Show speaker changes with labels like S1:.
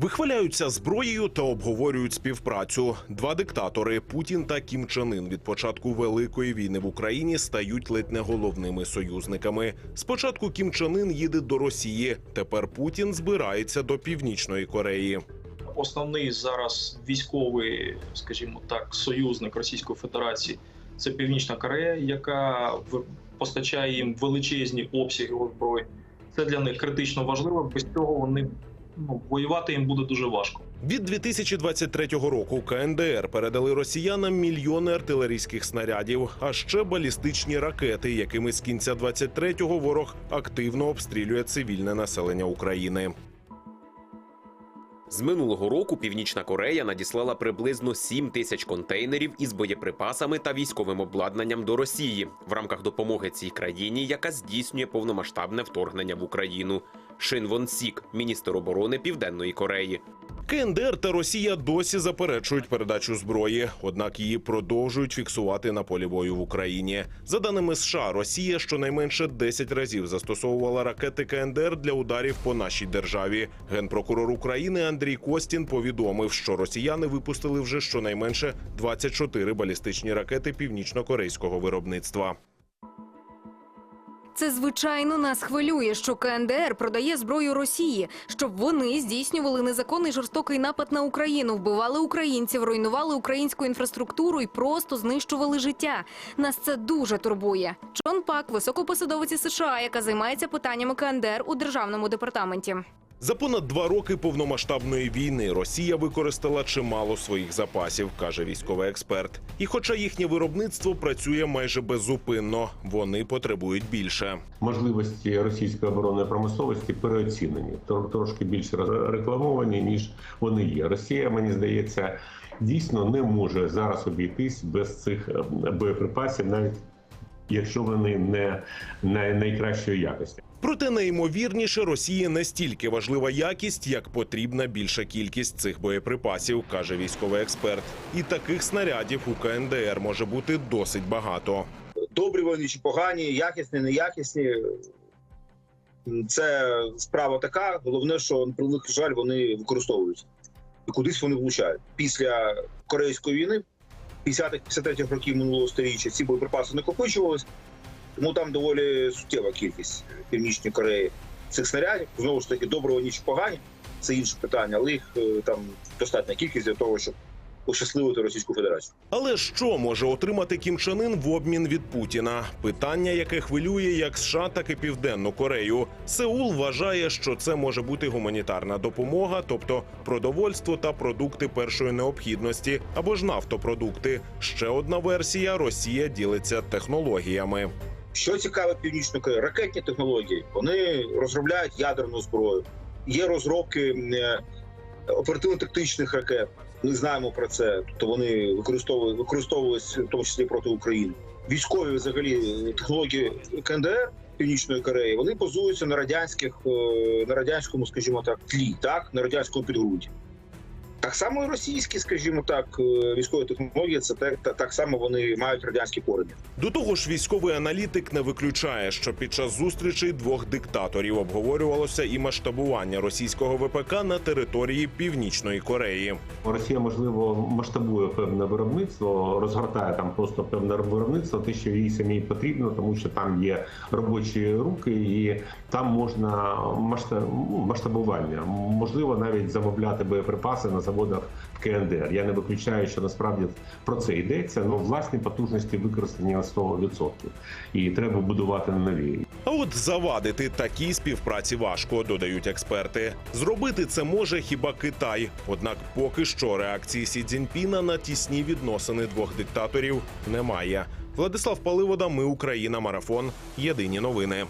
S1: Вихваляються зброєю та обговорюють співпрацю. Два диктатори Путін та Кім Чен Ін від початку великої війни в Україні стають ледь не головними союзниками. Спочатку Кім Чен Ін їде до Росії. Тепер Путін збирається до Північної Кореї.
S2: Основний зараз військовий, скажімо так, союзник Російської Федерації це Північна Корея, яка постачає їм величезні обсяги озброєнь. Це для них критично важливо. Без цього вони ну, воювати їм буде дуже важко.
S1: Від 2023 року КНДР передали росіянам мільйони артилерійських снарядів, а ще балістичні ракети, якими з кінця 23-го ворог активно обстрілює цивільне населення України.
S3: З минулого року Північна Корея надіслала приблизно 7 тисяч контейнерів із боєприпасами та військовим обладнанням до Росії в рамках допомоги цій країні, яка здійснює повномасштабне вторгнення в Україну. Шин Вон Сік, міністр оборони Південної Кореї.
S1: КНДР та Росія досі заперечують передачу зброї, однак її продовжують фіксувати на полі бою в Україні. За даними США, Росія щонайменше 10 разів застосовувала ракети КНДР для ударів по нашій державі. Генпрокурор України Андрій Костін повідомив, що росіяни випустили вже щонайменше 24 балістичні ракети північно-корейського виробництва.
S4: Це звичайно нас хвилює, що КНДР продає зброю Росії, щоб вони здійснювали незаконний жорстокий напад на Україну, вбивали українців, руйнували українську інфраструктуру і просто знищували життя. Нас це дуже турбує. Чон Пак, високопосадовець США, яка займається питаннями КНДР у державному департаменті.
S1: За понад два роки повномасштабної війни Росія використала чимало своїх запасів, каже військовий експерт. І хоча їхнє виробництво працює майже беззупинно, вони потребують більше.
S5: можливості російської оборонної промисловості переоцінені, тр- трошки більше рекламовані, ніж вони є. Росія, мені здається, дійсно не може зараз обійтись без цих е, боєприпасів, навіть якщо вони не най- найкращої якості.
S1: Проте найімовірніше Росії не стільки важлива якість, як потрібна більша кількість цих боєприпасів, каже військовий експерт. І таких снарядів у КНДР може бути досить багато.
S6: добрі вони чи погані, якісні, неякісні. Це справа така. Головне, що на превеликий жаль, вони використовуються і кудись вони влучають. Після корейської війни, 50-х, 53-х років минулого століття, ці боєприпаси накопичувалися, тому там доволі суттєва кількість Північної Кореї цих снарядів. Знову ж таки, доброго ніч погані. Це інше питання, але їх е, там достатня кількість для того, щоб ощасливити Російську Федерацію.
S1: Але що може отримати Кім Чен Ын в обмін від Путіна? Питання, яке хвилює як США, так і Південну Корею. Сеул вважає, що це може бути гуманітарна допомога, тобто продовольство та продукти першої необхідності або ж нафтопродукти. Ще одна версія: Росія ділиться технологіями.
S6: Що цікаве Північної Кореї? Ракетні технології. Вони розробляють ядерну зброю. Є розробки е, оперативно-тактичних ракет. Ми знаємо про це. Тобто вони використовують використовувалися в тому числі проти України. Військові взагалі технології КНДР Північної Кореї вони базуються на радянських е, на радянському, скажімо так, тлі, так на радянському підґрунті. Так само і російські, скажімо так, е, військові технології це так, так, само вони мають радянські корені.
S1: До того ж, військовий аналітик не виключає, що під час зустрічей двох диктаторів обговорювалося і масштабування російського ВПК на території Північної Кореї.
S5: Росія можливо масштабує певне виробництво, розгортає там просто певне виробництво, те, що їй самій потрібно, тому що там є робочі руки, і там можна масштаб, масштабування. Можливо, навіть замовляти боєприпаси на заводах в КНДР. Я не виключаю, що насправді про це йдеться. але власні потужності використані на 100%. і треба будувати нові.
S1: А от завадити такій співпраці важко, додають експерти. Зробити це може хіба Китай. Однак, поки що реакції Сі Цзіньпіна на тісні відносини двох диктаторів немає. Владислав Паливода, ми Україна, марафон. Єдині новини.